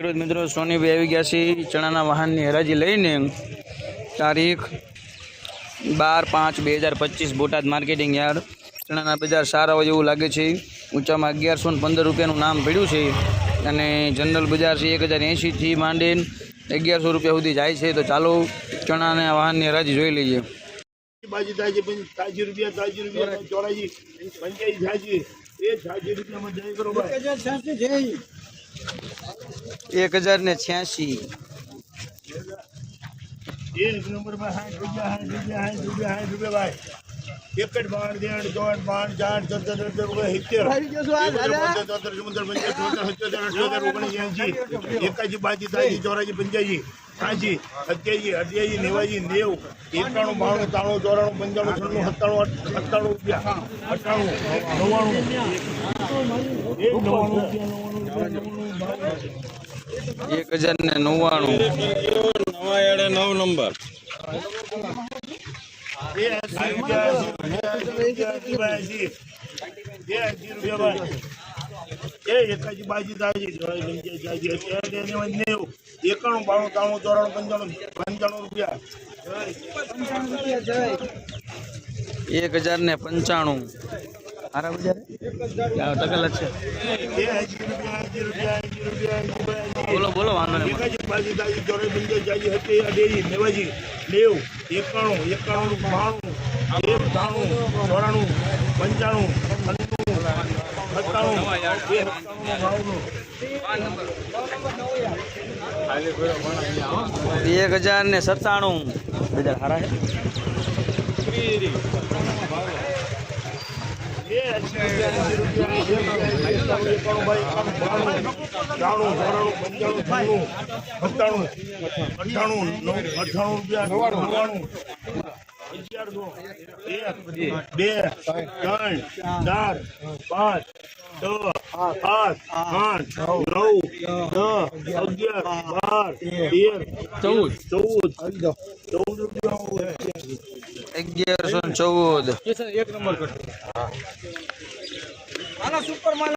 ખેડૂત મિત્રો સોનીભાઈ આવી ગયા છે ચણાના વાહનની હરાજી લઈને. તારીખ બાર પાંચ બે હજાર પચીસ બોટાદ માર્કેટિંગ યાર્ડ. ચણાના બજાર સારા હોય એવું લાગે છે. ઊંચામાં અગિયારસો ને પંદર રૂપિયાનું નામ પડ્યું છે. અને જનરલ બજાર છે એક હજાર એંશીથી માંડીને અગિયારસો રૂપિયા સુધી જાય છે. તો ચાલો ચણાના વાહનની હરાજી જોઈ લઈએ. બાજી તાજી તાજી રૂપિયા તાજી રૂપિયા ચોરાજી પંચાયત એ તાજી રૂપિયામાં જય કરો ભાઈ એક હજાર ને છ્યાસી. એક નંબરમાં સાઠ રૂપિયા સાઠ રૂપિયા સાઠ રૂપિયા ભાઈ. એક જ બાણ દેણ ચોટ બાણ ચાર ચૌદ સિત્તેર. ચોતેર ચોતેર સત્યોતેર અઠ્યોતેર ઓગણીસ એંશી. એકાજી બાજી તાજી ચોરાજી પંચ્યાસી સાંસી સત્યાસી અઠ્યાસી નેવાજી નેવ એકાણું બાણું ત્રાણું ચોરાણું પંચાણું છન્નું સત્તાણું સત્તાણું રૂપિયા અઠ્ઠાણું નવ્વાણું એક નવ્વાણું હજાર ને નવ્વાણું નવા એડે નવ નંબર બે એંસી રૂપિયા બે એંસી રૂપિયા ભાઈ એ એકાજી બાજી તાજી જાજી અત્યારે એને નેવું. એકાણું બાણું ત્રાણું ચોરાણું પંચાણું પંચાણું રૂપિયા. એક હજાર ને પંચાણું. હારા બજાર? ટકેલ જ છે બોલો બોલો વાંધો નહીં નેવાજી એકાણું એકાણું બાણું એક ત્રાણું ચોરાણું પંચાણું. છન્નું હજાર ને સત્તાણું. બાવનું એક હજાર ને સત્તાણું. બજાર હારા બે ત્રણ ચાર પાંચ છ આઠ આઠ નવ દસ અગિયાર બાર તેર ચૌદ. ચૌદ ચૌદ અગિયારસો ચૌદ એક નંબર કરતો